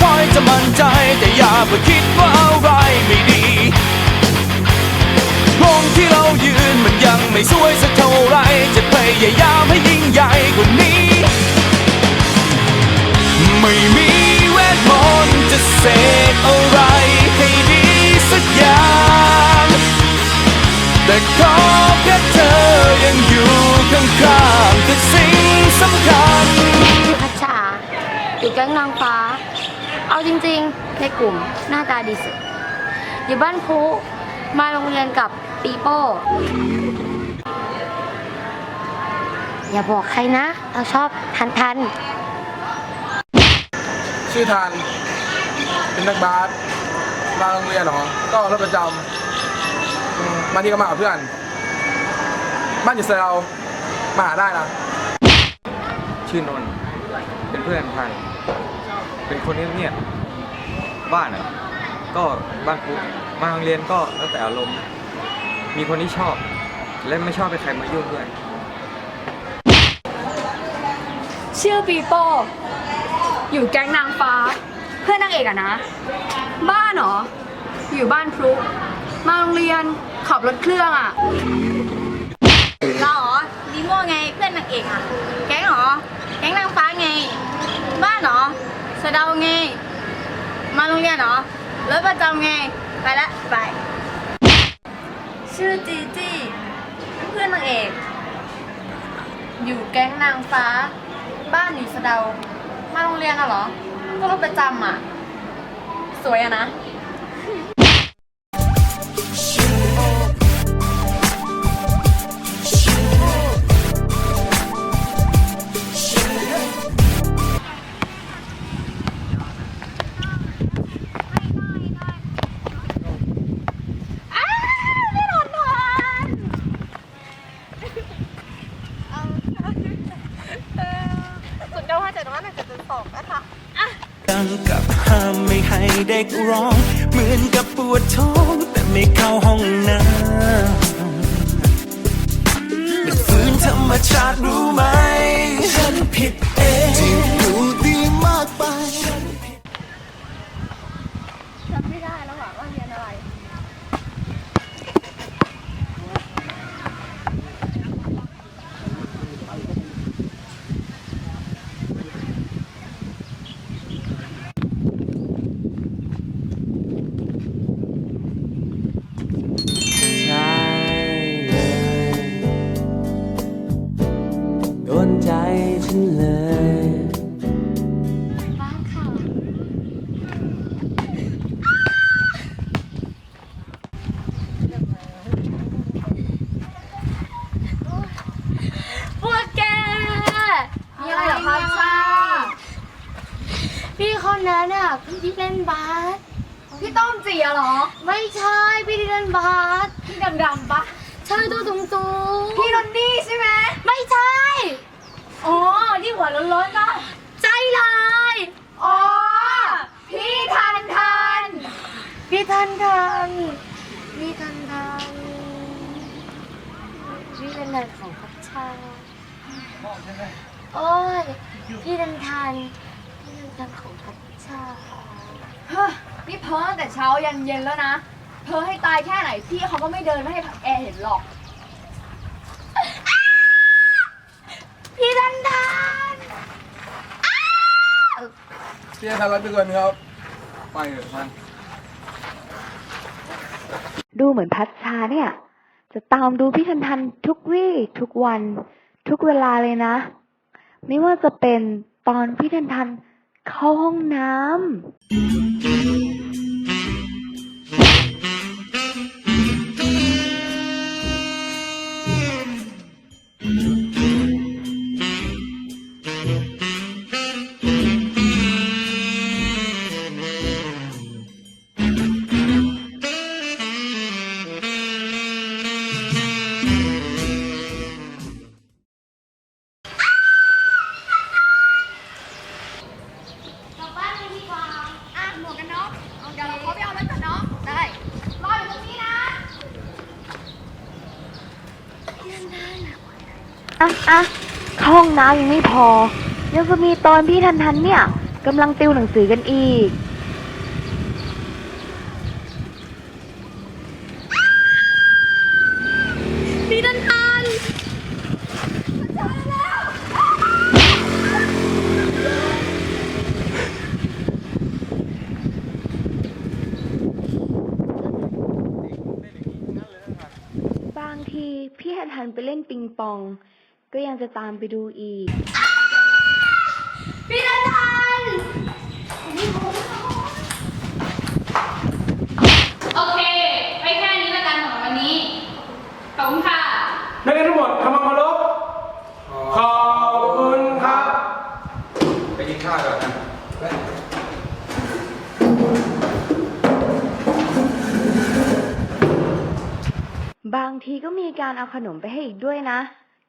ค่อยจะมั่นใจ แต่อย่าไปคิดว่าอะไรไม่ดีตรงที่เรายืนมันยังไม่สวยสักเท่าไร จะพยายามให้ยิ่งใหญ่กว่านี้ ไม่มีเวทมนต์จะเสกอะไรให้ดีสักอย่าง แต่ขอแค่เธอยังอยู่ข้างๆคือสิ่งสำคัญพัชชาอยู่แก๊งนางฟ้า เอาจริงๆ ในกลุ่มหน้าตาดีสุด อยู่บ้านพุมาโรงเรียนกับปีโป้ อย่าบอกใครนะ เราชอบทันทัน ชื่อทาน เป็นนักบาสมาโรงเรียนเหรอ ก็รถประจำอืมาที่ก็มากับเพื่อน บ้านอยู่เซลล์มาหาได้นะ ชื่อนนท์เป็นเพื่อนพัน เป็นคนเงียบๆบ้านอะก็บ้านปุ๊มาโรงเรียนก็แล้วแต่อารมณ์ มีคนที่ชอบ และไม่ชอบให้ใครมายุ่งด้วย ชื่อปีโป้อยู่แก๊งนางฟ้า เพื่อนนางเอกอะนะ บ้านเหรอ อยู่บ้านพลุมาโรงเรียนขับรถเครื่องอะเราเหรอดีโม่ไงเพื่อนนางเอกอะ แก๊งเหรอ แก๊งนางฟ้าไง บ้านเหรอ สะเดาไง มาโรงเรียนเหรอรถประจำไง ไปละไป ชื่อจีจี้เพื่อนนางเอก อยู่แก๊งนางฟ้า บ้านอยู่สะเดา มาโรงเรียนอะเหรอ ก็รถประจำอะสวยอะนะ เด็กร้อง เหมือนกับปวดท้อง แต่ไม่เข้าห้องน้ำมันฝืนธรรมชาติรู้ไหม พี่คนนั้นอะพี่ที่เล่นบาสพี่ต้มจีอะเหรอ ไม่ใช่พี่ที่เล่นบาสพี่ดำๆปะใช่ตัวตุงตุงพี่นนนี่ใช่ไหมไม่ใช่อ๋อที่หัวโล้นๆปะใช่เลยอ๋อพี่ทันทันพี่ทันทันพี่ทันทันพี่เป็นนายของพัชชาโอ้ยพี่ทันทัน พี่ทันทันของพัชชาเฮ้ยนี่เพ้อตั้งแต่เช้ายันเย็นแล้วนะ เพ้อให้ตายแค่ไหนพี่เขาก็ไม่เดินไม่ให้แอร์เห็นหรอก พี่ทันทันพี่จะทำรับไปก่อนครับ ไปเถอะมันดูเหมือนพัชชาเนี่ย จะตามดูพี่ทันทันทุกวี่ทุกวัน ทุกเวลาเลยนะ ไม่ว่าจะเป็นตอนพี่ทันทัน เข้าห้องน้ำ อะอะเข้าห้องน้ำยังไม่พอ ยังจะมีตอนพี่ทันทันเนี่ยกำลังติวหนังสือกันอีก พี่ดันตันบางทีพี่ทันทันไปเล่นปิงปอง ก็ยังจะตามไปดูอีก พี่ดันตันโอเค ไปแค่นี้ละกันของวันนี้ ขอบคุณค่ะ นักเรียนทั้งหมดทำความเคารพขอบคุณครับ ไปกินข้าวก่อนนะบางทีก็มีการเอาขนมไปให้อีกด้วยนะ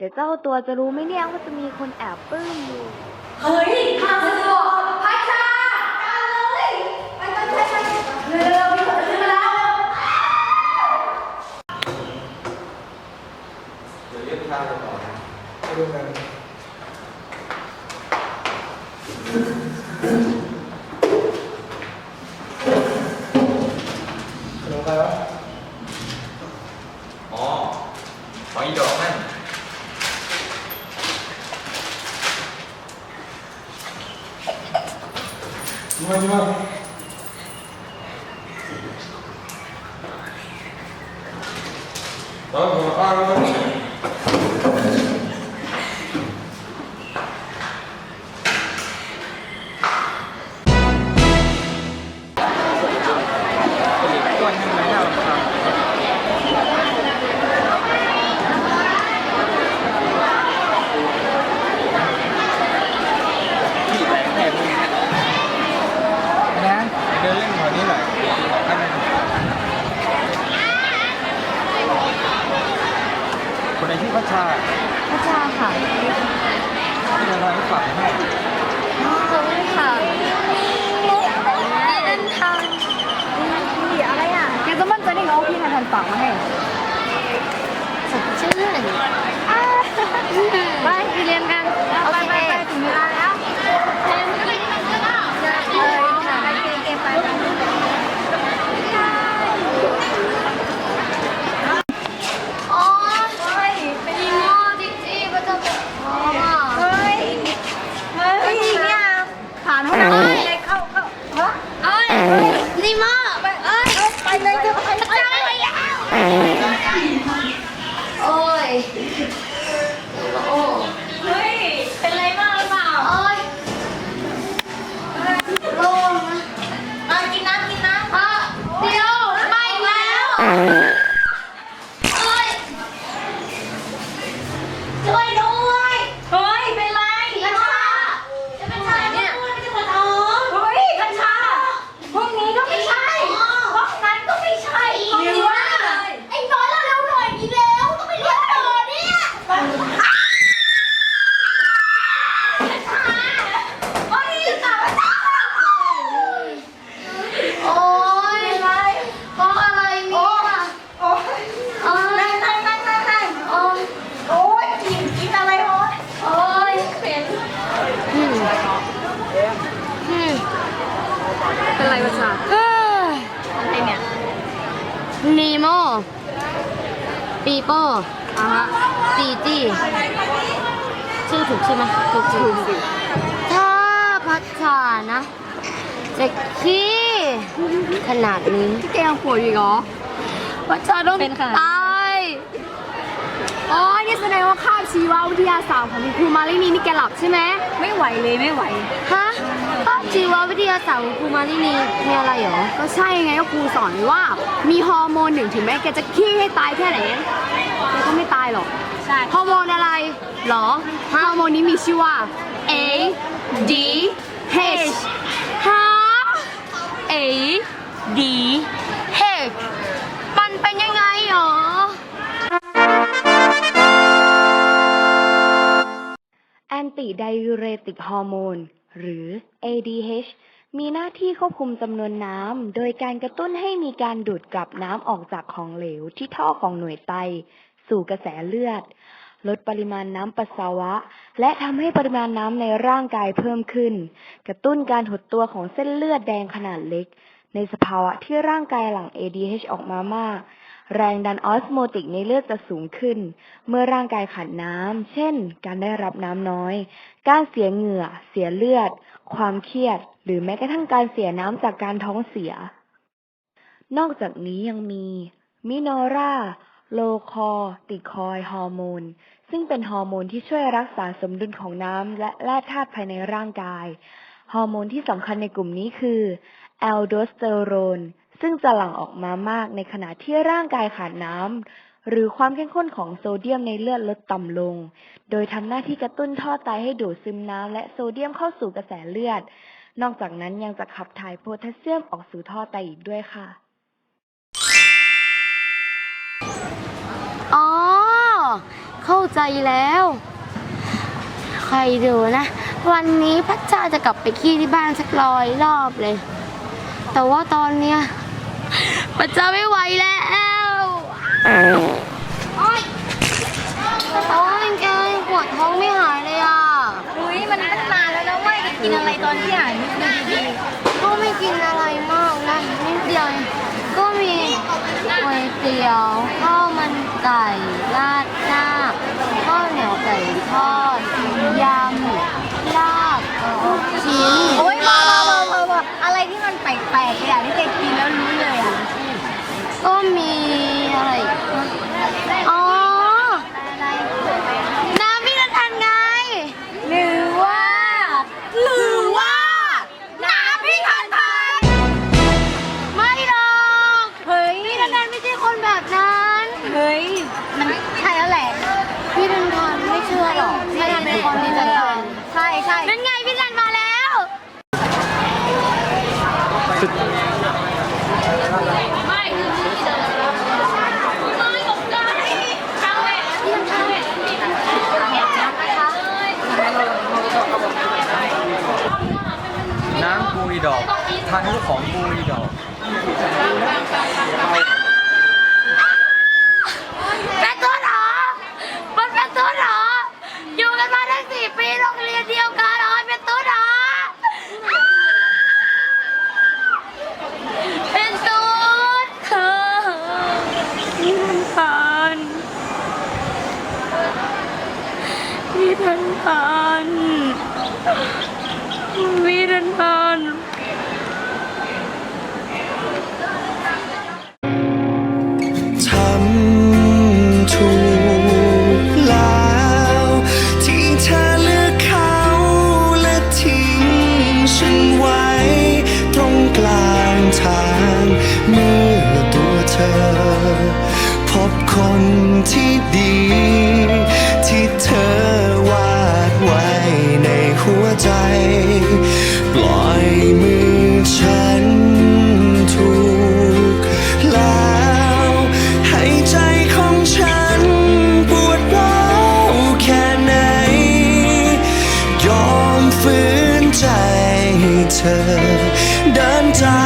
เดี๋ยวเจ้าตัวจะรู้ไหมเนี่ยว่าจะมีคนแอบปลื้มอยู่ เฮ้ยทางสะดวกพัชชากันเลยไปไปไปไปเร็วๆมีคนขึ้นมาแล้ว เดี๋ยวเรียกข้าวกันต่อนะไปดูกันขนมอะไรวะอ๋อหอยดอกนั่น มาดี มาให้สดชื่นไปไปเรียนกันโอเค ถึงเวลาแล้ว เลยค่ะ เกมไป โอ๊ยเป็นอีโม่จริงๆมันจะเป็นอ๋อ เฮ้ย เฮ้ยเนี่ยผ่านห้องน้ำเลยเข้าเข้าฮะ เอ้ยนิโม่ไปเอ้ย ไปเลยจะไปไปไป โอ้ยโอ้ เฮ้ย เป็นไรมากหรือเปล่า โอ้ยโล่งนะ มากินน้ำกินน้ำ อะเดี๋ยวไม่แล้วเอ้ย ช่วยด้วย เฮ้ย เป็นไร กัญชาจะเป็นไรเนี่ยไม่ใช่ปวดท้อง เฮ้ยกัญชาห้องนี้ก็ไม่ใช่ ห้องนั้นก็ไม่ใช่ห้องนี้ว่า ไอ้น้อยเร็วๆหน่อยดีแล้วต้องไปเรียนต่อเนี่ยโอ้ยตาตา โอ้ยเพราะอะไรเนี่ย โอ้ย โอ้ย นั่งนั่งนั่งนั่งนั่ง โอ้ย โอ้ยกินกินอะไรโอ้ย โอ้ยเป็นอืมอืม เป็นไรกัญชา เอ้ย อะไรเนี่ย นีโมปีโป้ อะฮะ จีจี้ชื่อ ถูกใช่ไหมถูกถูกสิถ้าพัชชานะจะขี้ขนาดนี้แกยังป่วยอยู่อีกเหรอพัชชาต้องเป็นค่ะ ตายอ๋อนี่แสดงว่าคาบชีววิทยาศาสตร์ของคุณครูมาลินีนี่แกหลับใช่ไหมไม่ไหวเลยไม่ไหว ฮะข้อชีววิทยาศาสตร์ของครูมาลินีมีอะไรเหรอ ก็ใช่ไงก็ครูสอนไว้ว่า มีฮอร์โมนหนึ่งถึงแม้แกจะขี้ให้ตายแค่ไหนแกก็ไม่ตายหรอก ใช่ ฮอร์โมนอะไรเหรอ ฮอร์โมนนี้มีชื่อว่า A D H ฮะ A D H มันเป็นยังไงหรอ แอนติไดยูเรติกฮอร์โมน หรือ ADH มีหน้าที่ควบคุมจำนวนน้ำ โดยการกระตุ้นให้มีการดูดกลับน้ำออกจากของเหลวที่ท่อของหน่วยไต สู่กระแสเลือด ลดปริมาณน้ำปัสสาวะ และทำให้ปริมาณน้ำในร่างกายเพิ่มขึ้น กระตุ้นการหดตัวของเส้นเลือดแดงขนาดเล็ก ในสภาวะที่ร่างกายหลั่ง ADH ออกมามาก แรงดันออสโมติกในเลือดจะสูงขึ้น เมื่อร่างกายขาดน้ำ เช่น การได้รับน้ำน้อย การเสียเหงื่อ เสียเลือด ความเครียด หรือแม้กระทั่งการเสียน้ำจากการท้องเสียนอกจากนี้ยังมีมิโนรา โลคอติคอยฮอร์โมน ซึ่งเป็นฮอร์โมนที่ช่วยรักษาสมดุลของน้ำและแร่ธาตุภายในร่างกาย ฮอร์โมนที่สำคัญในกลุ่มนี้คือแอลโดสเตอโรน ซึ่งจะหลั่งออกมามากในขณะที่ร่างกายขาดน้ำหรือความเข้มข้นของโซเดียมในเลือดลดต่ำลง โดยทำหน้าที่กระตุ้นท่อไตให้ดูดซึมน้ำและโซเดียมเข้าสู่กระแสเลือด นอกจากนั้นยังจะขับถ่ายโพแทสเซียมออกสู่ท่อไตอีกด้วยค่ะ เข้าใจแล้ว ใครดูนะ วันนี้พัชชาจะกลับไปขี้ที่บ้านสักร้อยรอบเลย แต่ว่าตอนเนี้ยพัชชาไม่ไหวแล้วโอ๊ยโอ๊ยแกปวดท้องไม่หายเลยอะ อุ้ยมันตั้งนานแล้วนะเว่าจะกินอะไรตอนที่อ่านดูดีก็ไม่กินอะไรมากนะนิดเดียวเองก็มีก๋วยเตี๋ยวข้าวมันไก่ราดหน้า ข้าวเหนียวไก่ทอดยำลาบชิ้นๆโอ้ยมามามามามาอะไรที่มันแปลกๆเลยอะที่แกกินแล้วรู้เลยอะก็มี ทันทันพี่ทันทันทำถูกแล้วที่เธอเลือกเขาและทิ้งฉันไว้ ตรงกลางทางเมื่อตัวเธอ พบคนที่ดี ใจ ปล่อยมือฉันถูกแล้วให้ใจของฉันปวดร้าวแค่ไหน ยอมฝืนใจให้เธอ เดินจา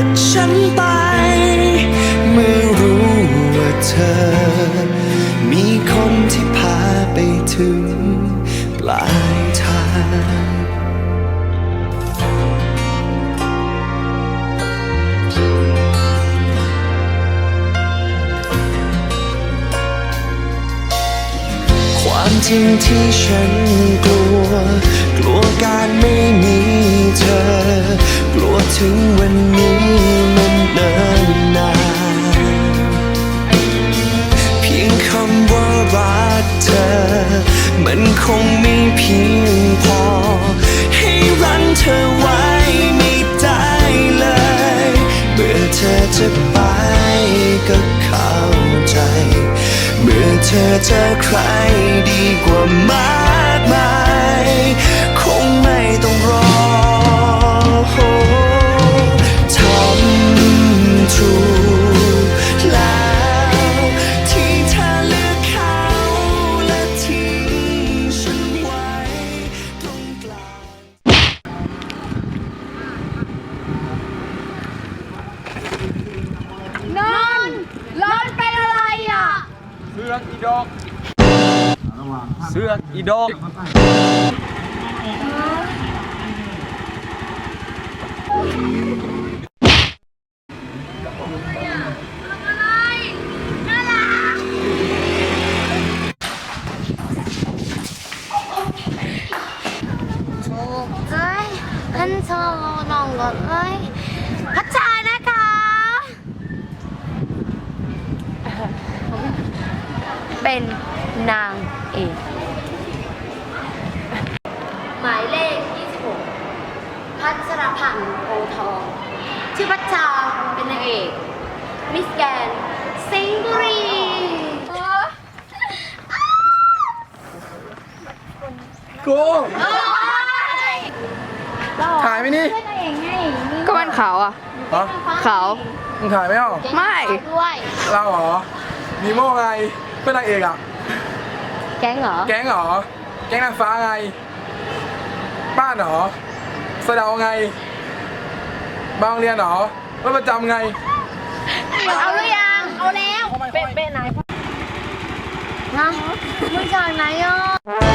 กฉันไป เมื่อรู้ว่าเธอ มีคนที่พาไปถึงปลาย ความจริงที่ฉันกลัว กลัวการไม่มีเธอ กลัวถึงวันนี้มันเนิ่นนานเพียงคำว่ารักเธอ มันคง เธอเจอใครดีกว่ามากมาย นอนนอนเป็นอะไรอ่ เป็นนางเอกหมายเลข 26 พัชรพันธ์โพธิ์ทองชื่อพัชชาเป็นนางเอก มิสแกนสิงห์บุรีกูถ่ายไหมนี่ก็มันขาวอะฮะขาวมึงถ่ายไหมอะไม่ ด้วย เราเหรอนีโม่ไง เพื่อนนางเอกอะ แก๊งเหรอ แก๊งเหรอ แก๊งนางฟ้าไงบ้านเหรอสะเดาไง บางโรงเรียนเหรอรถประจำไง เอาหรือยัง เอาแล้ว เป๊ะเป๊ะนะมึงจากไหนอะ